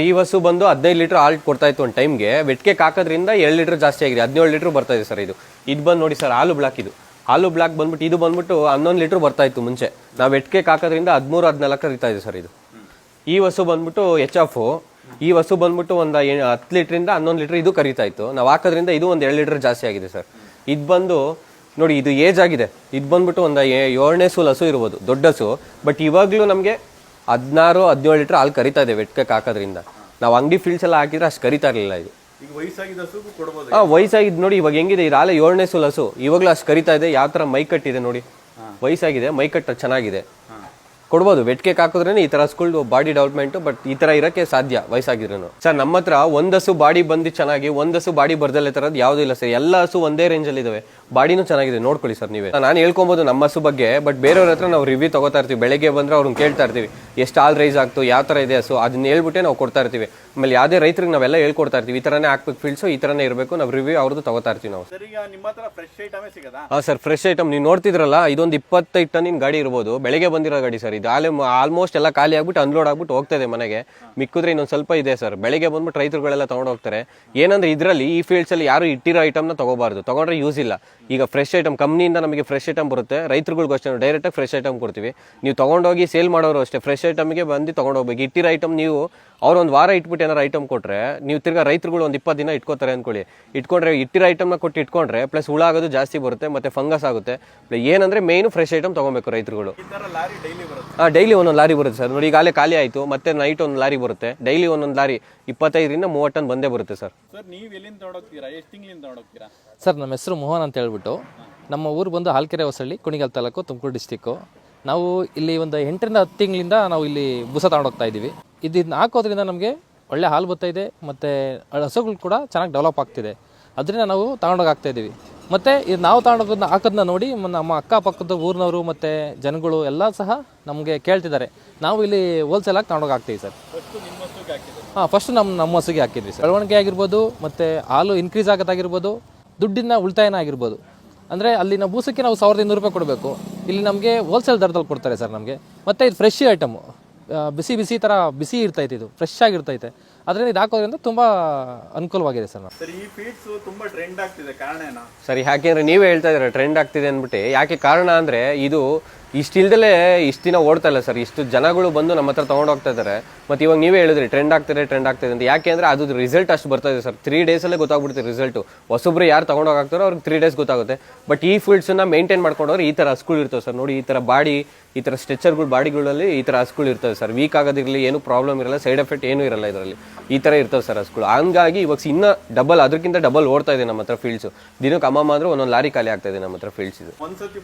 ಈ ವಸ್ತು ಬಂದು ಹದಿನೈದು ಲೀಟರ್ ಹಾಲು ಕೊಡ್ತಾ ಇತ್ತು ಒಂದು ಟೈಮ್ಗೆ. ವೆಟ್ಕೆ ಹಾಕೋದ್ರಿಂದ ಎರಡು ಲೀಟರ್ ಜಾಸ್ತಿ ಆಗಿದೆ. ಹದಿನೇಳು ಲೀಟರ್ ಬರ್ತಾ ಇದೆ ಸರ್ ಇದು. ಇದು ಬಂದು ನೋಡಿ ಸರ್, ಹಾಲು ಬ್ಲಾಕ್ ಇದು. ಹಾಲು ಬ್ಲಾಕ್ ಬಂದ್ಬಿಟ್ಟು, ಇದು ಬಂದ್ಬಿಟ್ಟು ಹನ್ನೊಂದು ಲೀಟರ್ ಬರ್ತಾ ಇತ್ತು ಮುಂಚೆ. ನಾವು ವೆಟ್ಕೆ ಹಾಕೋದ್ರಿಂದ ಹದಿಮೂರು ಹದಿನಾಲ್ಕು ಇರ್ತಾ ಇದೆ ಸರ್ ಇದು. ಈ ವಸ್ತು ಬಂದ್ಬಿಟ್ಟು ಎಚ್ ಎಫ್ ಈ ವಸ್ತು ಬಂದ್ಬಿಟ್ಟು ಒಂದು ಹತ್ತು ಲೀಟ್ರಿಂದ ಹನ್ನೊಂದು ಲೀಟರ್ ಇದು ಕರಿತಾ ಇತ್ತು. ನಾವು ಹಾಕೋದ್ರಿಂದ ಇದು ಒಂದು ಎರಡು ಲೀಟರ್ ಜಾಸ್ತಿ ಆಗಿದೆ ಸರ್. ಇದು ಬಂದು ನೋಡಿ, ಇದು ಏಜ್ ಆಗಿದೆ. ಇದು ಬಂದ್ಬಿಟ್ಟು ಒಂದು ಏಳನೇ ಸೂಲ್ ಹಸು ಇರ್ಬೋದು, ದೊಡ್ಡ ಹಸು ಬಟ್ ಇವಾಗಲೂ ನಮಗೆ ಹದಿನಾರು ಹದಿನೇಳು ಲೀಟರ್ ಹಾಲು ಕರಿತಾ ಇದೆ ವೆಟ್ಕಕ್ಕೆ ಹಾಕೋದ್ರಿಂದ. ನಾವು ಅಂಗಡಿ ಫೀಲ್ಡ್ಸ್ ಎಲ್ಲ ಹಾಕಿದ್ರೆ ಅಷ್ಟು ಕರಿತಾ ಇರಲಿಲ್ಲ ಇದು. ಹಾಂ ವಯಸ್ಸಾಗಿದ್ದ ನೋಡಿ ಇವಾಗ ಹೆಂಗಿದೆ ಇದು ಹಾಲೆ ಏಳನೇ ಸುಲಸು. ಇವಾಗಲೂ ಅಷ್ಟು ಕರಿತಾ ಇದೆ ಯಾವ ಥರ ಮೈ ಕಟ್ಟಿದೆ ನೋಡಿ. ವಯಸ್ಸಾಗಿದೆ ಮೈ ಕಟ್ಟ ಚೆನ್ನಾಗಿದೆ. ಕೊಡ್ಬೋದು. ವೆಟ್ ಕೇಕ್ ಹಾಕಿದ್ರೇನೆ ಈ ತರ ಸ್ಕೂಲ್ ಬಾಡಿ ಡೆವಲಪ್ಮೆಂಟ್ ಬಟ್ ಈ ತರ ಇರಕ್ಕೆ ಸಾಧ್ಯ ವಯಸ್ಸಾಗಿದ್ರು ಸರ್ ನಮ್ಮ ಹತ್ರ ಒಂದಸು ಬಾಡಿ ಬಂದು ಚೆನ್ನಾಗಿ ಒಂದಸು ಬಾಡಿ ಬರ್ದಲ್ಲೇ ತರದ್ ಯಾವ್ದು ಇಲ್ಲ ಸರ್. ಎಲ್ಲ ಹಸು ಒಂದೇ ರೇಂಜ್ ಅಲ್ಲಿ ಇದಾವೆ. ಬಾಡಿನೂ ಚೆನ್ನಾಗಿದೆ. ನೋಡ್ಕೊಳ್ಳಿ ಸರ್ ನೀವೇ. ನಾನು ಹೇಳ್ಕೊಬೋದು ನಮ್ಮ ಹಸು ಬಗ್ಗೆ ಬಟ್ ಬೇರೆಯವ್ರ ಹತ್ರ ನಾವು ರಿವ್ಯೂ ತಗೋತಾ ಇರ್ತೀವಿ. ಬೆಳಗ್ಗೆ ಬಂದ್ರೆ ಅವ್ರನ್ನ ಕೇಳ್ತಾ ಇರ್ತೀವಿ. ಎಷ್ಟು ಆಲ್ ರೈಸ್ ಆಗ್ತು, ಯಾವ ತರ ಇದೆ ಹಸು, ಅದನ್ನ ಹೇಳ್ಬಿಟ್ಟೆ ನಾವು ಕೊಡ್ತಾ ಇರ್ತೀವಿ. ಆಮೇಲೆ ಯಾವುದೇ ರೈತರಿಗೆ ನಾವೆಲ್ಲ ಹೇಳ್ಕೊಡ್ತಾ ಇರ್ತೀವಿ. ಈ ಥರನೇ ಹಾಕ್ಬೇಕು ಫೀಲ್ಡ್ಸು ಈ ತರನೇ ಇರಬೇಕು ನಾವು ರಿವ್ಯೂ ಅವ್ರದ್ದು ತಗೋತಾ ಇರ್ತೀವಿ ನಾವು. ಸರ್ ಈಗ ನಿಮ್ಮ ಹತ್ರ ಫ್ರೆಶ್ ಐಟಮೇ ಸಿಗದಾ? ಹಾ ಸರ್ ಫ್ರೆಶ್ ಐಟಮ್ ನೀವು ನೋಡ್ತಿದ್ರಲ್ಲ ಇದೊಂದು ಇಪ್ಪತ್ತೈದು ಟನ್ನಿನ ಗಾಡಿ ಇರ್ಬೋದು. ಬೆಳಗ್ಗೆ ಬಂದಿರೋ ಗಾಡಿ ಸರ್ ಇದು. ಆಲೆ ಆಲ್ಮೋಸ್ಟ್ ಎಲ್ಲ ಖಾಲಿ ಆಗ್ಬಿಟ್ಟು ಅನ್ಲೋಡ್ ಆಗ್ಬಿಟ್ಟು ಹೋಗ್ತಾ ಇದೆ ಮನೆಗೆ. ಮಿಕ್ಕಿದ್ರೆ ಇನ್ನೊಂದು ಸ್ವಲ್ಪ ಇದೆ ಸರ್. ಬೆಳಗ್ಗೆ ಬಂದ್ಬಿಟ್ಟು ರೈತರುಗಳೆಲ್ಲ ತೊಗೊಂಡು ಹೋಗ್ತಾರೆ. ಏನಂದ್ರೆ ಇದರಲ್ಲಿ ಈ ಫೀಲ್ಡ್ಸ್ ಅಲ್ಲಿ ಯಾರು ಇಟ್ಟಿರೋ ಐಟಮ್ನ ತಗೋಬಾರ್ದು. ತಗೊಂಡ್ರೆ ಯೂಸ್ ಇಲ್ಲ. ಈಗ ಫ್ರೆಶ್ ಐಟಮ್ ಕಂಪ್ನಿಯಿಂದ ನಮಗೆ ಫ್ರೆಶ್ ಐಟಮ್ ಬರುತ್ತೆ. ರೈತರುಗಳಿಗೂ ಅಷ್ಟೇ ಡೈರೆಕ್ಟಾಗಿ ಫ್ರೆಶ್ ಐಟಮ್ ಕೊಡ್ತೀವಿ. ನೀವು ತೊಗೊಂಡೋಗಿ ಸೇಲ್ ಮಾಡೋರು ಅಷ್ಟೇ. ಫ್ರೆಶ್ ಐಟಮ್ಗೆ ಬಂದು ತಗೊಂಡೋಗ್ಬೇಕು. ಇಟ್ಟಿರೋ ಐಟಮ್ ನೀವು ಅವ್ರು ಒಂದು ವಾರ ಇಟ್ಬಿಟ್ಟು ಏನಾರು ಐಟಮ್ ಕೊಟ್ಟರೆ ನೀವು ತಿರ್ಗಾ ರೈತರುಗಳು ಒಂದು ಇಪ್ಪತ್ತು ದಿನ ಇಟ್ಕೋತಾರೆ ಅಂದ್ಕೊಳ್ಳಿ ಇಟ್ಕೊಂಡ್ರೆ ಇಟ್ಟಿರೋ ಐಟಮ್ನ ಕೊಟ್ಟು ಇಟ್ಕೊಂಡ್ರೆ ಪ್ಲಸ್ ಹುಳ ಆಗೋದು ಜಾಸ್ತಿ ಬರುತ್ತೆ ಮತ್ತೆ ಫಂಗಸ್ ಆಗುತ್ತೆ. ಏನಂದ್ರೆ ಮೇಯ್ನು ಫ್ರೆಶ್ ಐಟಮ್ ತಗೋಬೇಕು ರೈತರುಗಳು. ಈ ತರ ಲಾರಿ ಡೈಲಿ ಬರುತ್ತೆ. ಹಾಂ ಡೈಲಿ ಒಂದೊಂದು ಲಾರಿ ಬರುತ್ತೆ ಸರ್. ನೋಡಿ ಈಗಾಗಲೇ ಖಾಲಿ ಆಯಿತು ಮತ್ತೆ ನೈಟ್ ಒಂದು ಲಾರಿ ಬರುತ್ತೆ. ಡೈಲಿ ಒಂದೊಂದು ಲಾರಿ ಇಪ್ಪತ್ತೈದರಿಂದ ಮೂವತ್ತು ಟನ್ ಬಂದೇ ಬರುತ್ತೆ ಸರ್. ಸರ್ ನೀವು ಎಲ್ಲಿಂದ ಎಷ್ಟು ತಿಂಗಳಿಂದ ಸರ್ ನಮ್ಮ ಹೆಸರು ಮೋಹನ್ ಅಂತ ಹೇಳ್ಬಿಟ್ಟು ನಮ್ಮ ಊರು ಬಂದು ಹಾಲ್ಕೆರೆ ಹೊಸಳ್ಳಿ ಕುಣಿಗಲ್ ತಾಲೂಕು ತುಮಕೂರು ಡಿಸ್ಟಿಕ್ಕು ನಾವು ಇಲ್ಲಿ ಒಂದು ಎಂಟರಿಂದ ಹತ್ತು ತಿಂಗಳಿಂದ ನಾವು ಇಲ್ಲಿ ಬುಸ ತಗೊಂಡೋಗ್ತಾ ಇದ್ದೀವಿ ಇದನ್ನ ಹಾಕೋದ್ರಿಂದ ನಮಗೆ ಒಳ್ಳೆ ಹಾಲು ಬರ್ತಾ ಇದೆ ಮತ್ತು ಹಸುಗಳು ಕೂಡ ಚೆನ್ನಾಗಿ ಡೆವಲಪ್ ಆಗ್ತಿದೆ. ಅದರಿಂದ ನಾವು ತಗೊಂಡೋಗಿ ಹಾಕ್ತಾ ಇದ್ದೀವಿ ಮತ್ತು ಇದು ನಾವು ತಗೊಂಡೋಗೋದನ್ನ ಹಾಕೋದನ್ನ ನೋಡಿ ನಮ್ಮ ಅಕ್ಕಪಕ್ಕದ ಊರಿನವರು ಮತ್ತು ಜನಗಳು ಎಲ್ಲ ಸಹ ನಮಗೆ ಕೇಳ್ತಿದ್ದಾರೆ. ನಾವು ಇಲ್ಲಿ ಹೋಲ್ಸೇಲಾಗಿ ತಗೊಂಡೋಗಿ ಹಾಕ್ತೀವಿ ಸರ್. ಹಾಂ ಫಸ್ಟ್ ನಮ್ಮ ನಮ್ಮ ಹಸುಗೆ ಹಾಕಿದ್ವಿ ಸರ್. ಬೆಳವಣಿಗೆ ಆಗಿರ್ಬೋದು ಮತ್ತು ಹಾಲು ಇನ್ಕ್ರೀಸ್ ಆಗೋದಾಗಿರ್ಬೋದು ದುಡ್ಡಿನ ಉಳಿತಾಯನ ಆಗಿರ್ಬೋದು. ಅಂದರೆ ಅಲ್ಲಿ ನಾವು ಬೂಸಕ್ಕೆ ನಾವು ಸಾವಿರದ ಇನ್ನೂರು ರೂಪಾಯಿ ಕೊಡಬೇಕು. ಇಲ್ಲಿ ನಮಗೆ ಹೋಲ್ಸೇಲ್ ದರದಲ್ಲಿ ಕೊಡ್ತಾರೆ ಸರ್ ನಮಗೆ. ಮತ್ತು ಇದು ಫ್ರೆಶ್ ಐಟಮು ಬಿಸಿ ಬಿಸಿ ಥರ ಬಿಸಿ ಇರ್ತೈತೆ ಇದು ಫ್ರೆಶ್ ಆಗಿರ್ತೈತೆ ಅದರಿಂದ ಇದು ಹಾಕೋದ್ರಿಂದ ತುಂಬಾ ಅನುಕೂಲವಾಗಿದೆ ಸರ್ ಸರ್ ಈ ಫೀಡ್ಸ್ ತುಂಬಾ ಟ್ರೆಂಡ್ ಆಗ್ತಿದೆ ಕಾರಣ ಏನೋ? ಸರಿ ಯಾಕೆಂದ್ರೆ ನೀವೇ ಹೇಳ್ತಾ ಇದ್ದೀರಾ ಟ್ರೆಂಡ್ ಆಗ್ತಿದೆ ಅಂದ್ಬಿಟ್ಟು. ಯಾಕೆ ಕಾರಣ ಅಂದ್ರೆ ಇದು ಇಷ್ಟಿಲ್ದಲೇ ಇಷ್ಟು ದಿನ ಓಡ್ತಾ ಇಲ್ಲ ಸರ್. ಇಷ್ಟು ಜನಗಳು ಬಂದು ನಮ್ಮ ಹತ್ರ ತೊಗೊಂಡು ಹೋಗ್ತಾ ಇದ್ದಾರೆ ಮತ್ತೆ ಇವಾಗ ನೀವೇ ಹೇಳಿದ್ರಿ ಟ್ರೆಂಡ್ ಆಗ್ತಿದೆ ಟ್ರೆಂಡ್ ಆಗ್ತಿದೆ ಅಂತ. ಯಾಕೆ ಅಂದರೆ ಅದು ರಿಸಲ್ಟ್ ಅಷ್ಟು ಬರ್ತಾ ಇದೆ ಸರ್. ತ್ರೀ ಡೇಸಲ್ಲೇ ಗೊತ್ತಾಗ್ಬಿಡುತ್ತೆ ರಿಸಲ್ಟ್ ಹೊಸೊಬ್ರು ಯಾರು ಹೋಗ್ತಾರೋ ಅವ್ರಿಗೆ ತ್ರೀ ಡೇಸ್ ಗೊತ್ತಾಗುತ್ತೆ. ಬಟ್ ಈ ಫೀಲ್ಡ್ಸನ್ನ ಮೇಂಟೈನ್ ಮಾಡ್ಕೊಂಡವ್ರು ಈ ಥರ ಹಸ್ಗಳು ಇರ್ತವೆ ಸರ್. ನೋಡಿ ಈ ಥರ ಬಾಡಿ ಈ ಥರ ಸ್ಟ್ರೆಚರ್ಗಳು ಬಾಡಿಗಳಲ್ಲಿ ಈ ಥರ ಹಸ್ಗಳು ಇರ್ತವೆ ಸರ್. ವೀಕ್ ಆಗೋದಿರಲಿ ಏನು ಪ್ರಾಬ್ಲಮ್ ಇರಲ್ಲ ಸೈಡ್ ಎಫೆಕ್ಟ್ ಏನೂ ಇರಲ್ಲ ಇದರಲ್ಲಿ. ಈ ಥರ ಇರ್ತವೆ ಸರ್ ಹಸ್ಗಳು ಹಂಗಾಗಿ ಇವಾಗ ಇನ್ನೂ ಡಬಲ್ ಅದಕ್ಕಿಂತ ಡಬಲ್ ಓಡ್ತಾ ಇದೆ ನಮ್ಮ ಹತ್ರ ಫೀಲ್ಡ್ಸು ದಿನಕ್ಕೆ ಅಮ್ಮ ಅಂದ್ರೆ ಒಂದೊಂದು ಲಾರಿ ಖಾಲಿ ಆಗ್ತಾ ಇದೆ ನಮ್ಮ ಹತ್ರ ಫೀಲ್ಡ್ಸ್ ಇದು. ಒಂದ್ಸತಿ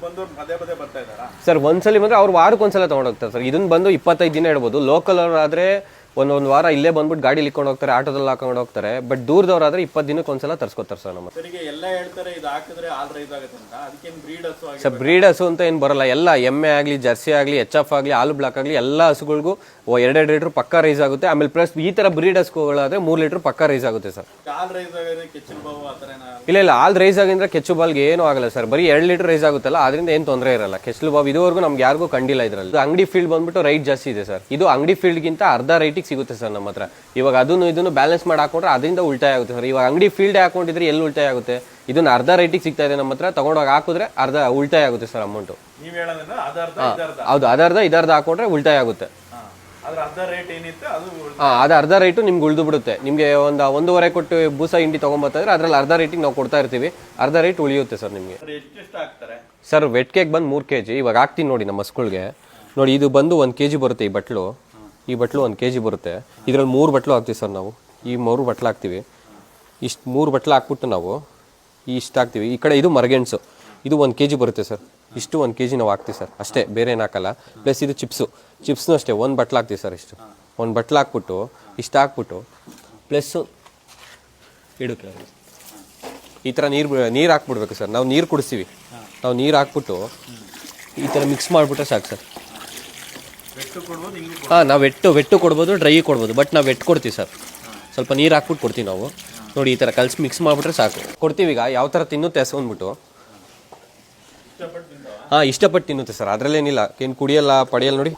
ಸರ್ ಒಂದ್ಸಲಿ ಬಂದ್ರೆ ಅವ್ರು ವಾರಕ್ಕೆ ಒಂದ್ಸಲ ತಗೊಂಡೋಗ್ತಾರೆ ಸರ್. ಇದನ್ನ ಬಂದು ಇಪ್ಪತ್ತೈದು ದಿನ ಇಡ್ಬೋದು. ಲೋಕಲ್ ಆದ್ರೆ ಒಂದೊಂದು ವಾರ ಇಲ್ಲೇ ಬಂದ್ಬಿಟ್ಟು ಗಾಡಿ ಇಕ್ಕೊಂಡು ಹೋಗ್ತಾರೆ ಆಟೋದಲ್ಲಿ ಹಾಕೊಂಡು ಹೋಗ್ತಾರೆ. ಬಟ್ ದೂರದವ್ರಾದ್ರೆ ಇಪ್ಪತ್ತು ದಿನಕ್ಕೆ ಒಂದ್ಸಲ ತರ್ಸ್ಕೊತಾರೆ ಸರ್ ನಮ್ಮ ಸರ್ ಬ್ರೀಡ್ ಹಸು ಅಂತ ಏನು ಬರಲ್ಲ. ಎಲ್ಲ ಎಮ್ಮೆ ಆಗಲಿ ಜರ್ಸಿ ಆಗಲಿ ಎಚ್ ಎಫ್ ಆಗಲಿ ಹಾಲು ಬ್ಲಾಕ್ ಆಗಲಿ ಎಲ್ಲ ಹಸುಗಳಿಗೂ ಎರಡೆರಡು ಲೀಟ್ರ್ ಪಕ್ಕ ರೈಸ್ ಆಗುತ್ತೆ. ಆಮೇಲೆ ಪ್ಲಸ್ ಈ ಥರ ಬ್ರೀಡ್ ಹಸುಗಳಾದ್ರೆ ಮೂರು ಲೀಟ್ರ್ ಪಕ್ಕ ರೈಸ್ ಆಗುತ್ತೆ ಸರ್. ಇಲ್ಲ ಇಲ್ಲ ಹಾಲು ರೈಸ್ ಆಗಿದ್ರೆ ಕೆಚ್ಚು ಬಾಲ್ಗೆ ಏನೂ ಆಗಲ್ಲ ಸರ್. ಬರೀ ಎರಡು ಲೀಟರ್ ರೈಸ್ ಆಗುತ್ತಲ್ಲ ಅದರಿಂದ ಏನು ತೊಂದರೆ ಇರಲ್ಲ. ಕೆಚ್ಚಲು ಬಾಬ್ ಇದುವರೆಗೂ ನಮ್ಗೆ ಯಾರಿಗೂ ಕಂಡಿಲ್ಲ ಇದರಲ್ಲಿ. ಅಂಗಡಿ ಫೀಲ್ಡ್ ಬಂದ್ಬಿಟ್ಟು ರೈಟ್ ಜಾಸ್ತಿ ಇದೆ ಸರ್. ಇದು ಅಂಗಡಿ ಫೀಲ್ಡ್ಗಿಂತ ಅರ್ಧ ರೈಟಿಗೆ ಸಿಗುತ್ತೆ ಸರ್ ನಮ್ಮ ಹತ್ರ. ಇವಾಗ ಅದನ್ನು ಇದನ್ನು ಬ್ಯಾಲೆನ್ಸ್ ಮಾಡಿ ಹಾಕೊಂಡ್ರೆ ಅದರಿಂದ ಉಳಿತಾಯ ಆಗುತ್ತೆ ಸರ್. ಇವಾಗ ಅಂಗಡಿ ಫೀಲ್ಡ್ ಹಾಕೊಂಡಿದ್ರೆ ಎಲ್ಲಿ ಉಳಿತಾಯ ಆಗುತ್ತೆ? ಇದನ್ನ ಅರ್ಧ ರೇಟಿಗೆ ಸಿಗ್ತಾ ಇದೆ ನಮ್ಮ ಹತ್ರ. ತಗೊಂಡೋಗಿ ಹಾಕಿದ್ರೆ ಅರ್ಧ ಉಳಿತಾಯ ಆಗುತ್ತೆ ಸರ್ ಅಮೌಂಟು ಹೌದು. ಅದರ್ಧ ಇದರ್ಧ ಹಾಕೊಂಡ್ರೆ ಉಳಿತಾಯ ಆಗುತ್ತೆ. ಹಾ ಅದು ಅರ್ಧ ರೇಟು ನಿಮ್ಗೆ ಉಳಿದು ಬಿಡುತ್ತೆ. ನಿಮಗೆ ಒಂದು ಒಂದೂವರೆ ಕೊಟ್ಟು ಬೂಸ ಹಿಂಡಿ ತೊಗೊಂಬತ್ತಂದ್ರೆ ಅದ್ರಲ್ಲಿ ಅರ್ಧ ರೇಟಿಗೆ ನಾವು ಕೊಡ್ತಾ ಇರ್ತೀವಿ. ಅರ್ಧ ರೇಟ್ ಉಳಿಯುತ್ತೆ ಸರ್ ನಿಮಗೆ. ಸರ್ ವೆಟ್ ಕೇಕ್ ಬಂದು ಮೂರು ಕೆ ಜಿ ಇವಾಗ ಹಾಕ್ತೀನಿ ನೋಡಿ ನಮ್ಮ ಸ್ಕೂಲ್ಗೆ ನೋಡಿ ಇದು ಬಂದು ಒಂದು ಕೆ ಜಿ ಬರುತ್ತೆ ಈ ಬಟ್ಲು. ಈ ಬಟ್ಲು ಒಂದು ಕೆ ಜಿ ಬರುತ್ತೆ. ಇದರಲ್ಲಿ ಮೂರು ಬಟ್ಲು ಹಾಕ್ತೀವಿ ಸರ್ ನಾವು. ಈ ಮೂರು ಬಟ್ಲು ಹಾಕ್ತೀವಿ. ಇಷ್ಟು ಮೂರು ಬಟ್ಲು ಹಾಕ್ಬಿಟ್ಟು ನಾವು ಇಷ್ಟು ಹಾಕ್ತೀವಿ. ಈ ಕಡೆ ಇದು ಮರಗೆಣಸು ಇದು ಒಂದು ಕೆ ಜಿ ಬರುತ್ತೆ ಸರ್. ಇಷ್ಟು ಒಂದು ಕೆ ಜಿ ನಾವು ಹಾಕ್ತೀವಿ ಸರ್. ಅಷ್ಟೇ, ಬೇರೆ ಏನು ಹಾಕಲ್ಲ. ಪ್ಲಸ್ ಇದು ಚಿಪ್ಸು. ಚಿಪ್ಸ್ನು ಅಷ್ಟೇ, ಒಂದು ಬಟ್ಲು ಹಾಕ್ತೀವಿ ಸರ್ ಇಷ್ಟು. ಒಂದು ಬಟ್ಲು ಹಾಕ್ಬಿಟ್ಟು, ಇಷ್ಟು ಹಾಕ್ಬಿಟ್ಟು ಪ್ಲಸ್ಸು ಇಡುತ್ತೆ. ಈ ಥರ ನೀರು ನೀರು ಹಾಕ್ಬಿಡ್ಬೇಕು ಸರ್. ನಾವು ನೀರು ಕುಡಿಸ್ತೀವಿ. ನಾವು ನೀರು ಹಾಕ್ಬಿಟ್ಟು ಈ ಥರ ಮಿಕ್ಸ್ ಮಾಡಿಬಿಟ್ರೆ ಸಾಕು ಸರ್. ಹಾಂ ನಾವು ವೆಟ್ಟು ವೆಟ್ಟು ಕೊಡ್ಬೋದು ಡ್ರೈ ಕೊಡ್ಬೋದು ಬಟ್ ನಾವು ವೆಟ್ ಕೊಡ್ತೀವಿ ಸರ್. ಸ್ವಲ್ಪ ನೀರು ಹಾಕ್ಬಿಟ್ಟು ಕೊಡ್ತೀವಿ ನಾವು. ನೋಡಿ ಈ ಥರ ಕಲ್ಸಿ ಮಿಕ್ಸ್ ಮಾಡಿಬಿಟ್ರೆ ಸಾಕು. ಕೊಡ್ತೀವಿ ಈಗ ಯಾವ ಥರ ತಿನ್ನುತ್ತೆ ಹಸು ಅಂದ್ಬಿಟ್ಟು. ಹಾಂ ಇಷ್ಟಪಟ್ಟು ತಿನ್ನುತ್ತೆ ಸರ್. ಅದರಲ್ಲೇನಿಲ್ಲ ಏನು ಕುಡಿಯಲ್ಲ ಪಡೆಯಲ್ಲ ನೋಡಿ.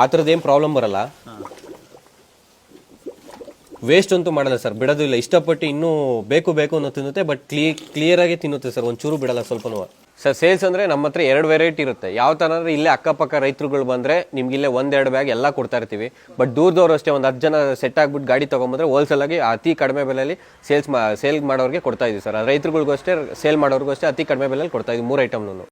ಆ ಥರದ್ದೇನು ಏನು ಪ್ರಾಬ್ಲಮ್ ಬರಲ್ಲ. ವೇಸ್ಟ್ ಅಂತೂ ಮಾಡಲ್ಲ ಸರ್. ಬಿಡೋದು ಇಲ್ಲ. ಇಷ್ಟಪಟ್ಟು ಇನ್ನೂ ಬೇಕು ಬೇಕು ಅನ್ನೋ ತಿನ್ನುತ್ತೆ ಬಟ್ ಕ್ಲಿ ಕ್ಲಿಯರ್ ಆಗಿ ತಿನ್ನುತ್ತೆ ಸರ್. ಒಂಚೂರು ಬಿಡಲ್ಲ, ಸ್ವಲ್ಪನೂ. ಸರ್ ಸೇಲ್ಸ್ ಅಂದರೆ ನಮ್ಮ ಹತ್ರ ಎರಡು ವೆರೈಟಿ ಇರುತ್ತೆ. ಯಾವ ಥರ ಅಂದರೆ ಇಲ್ಲೇ ಅಕ್ಕಪಕ್ಕ ರೈತರುಗಳು ಬಂದರೆ ನಿಮ್ಗೆ ಇಲ್ಲೇ ಒಂದೆರಡು ಬ್ಯಾಗ್ ಎಲ್ಲ ಕೊಡ್ತಾ ಇರ್ತೀವಿ. ಬಟ್ ದೂರದವ್ರು ಅಷ್ಟೇ ಒಂದು ಹತ್ತು ಜನ ಸೆಟ್ ಆಗ್ಬಿಟ್ಟು ಗಾಡಿ ತೊಗೊಂಬಂದ್ರೆ ಹೋಲ್ಸೇಲಾಗಿ ಅತಿ ಕಡಿಮೆ ಬೆಲೆಯಲ್ಲಿ ಸೇಲ್ಸ್ ಮಾ ಸೇಲ್ ಮಾಡೋರಿಗೆ ಕೊಡ್ತಾ ಇದೀವಿ ಸರ್. ರೈತರುಗಳಿಗೂ ಅಷ್ಟೇ ಸೇಲ್ ಮಾಡೋರಿಗೂ ಅಷ್ಟೇ ಅತಿ ಕಡಿಮೆ ಬೆಲೆಯಲ್ಲಿ ಕೊಡ್ತಾ ಇದೀವಿ ಮೂರು ಐಟಮ್ನು